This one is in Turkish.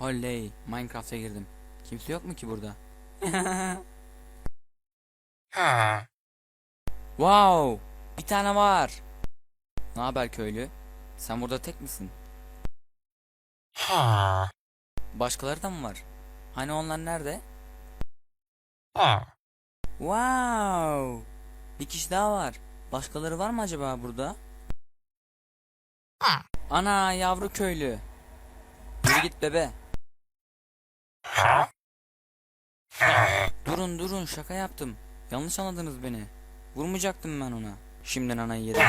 Oley, Minecraft'a girdim. Kimse yok mu ki burada? Ha. wow, bir tane var. Ne haber köylü? Sen burada tek misin? Ha. Başkaları da mı var? Hani onlar nerede? Ha. Wow, bir kişi daha var. Başkaları var mı acaba burada? Ha. Ana yavru köylü. Yürü git bebe. Durun durun şaka yaptım. Yanlış anladınız beni. Vurmayacaktım ben ona. Şimdi anayı yerim.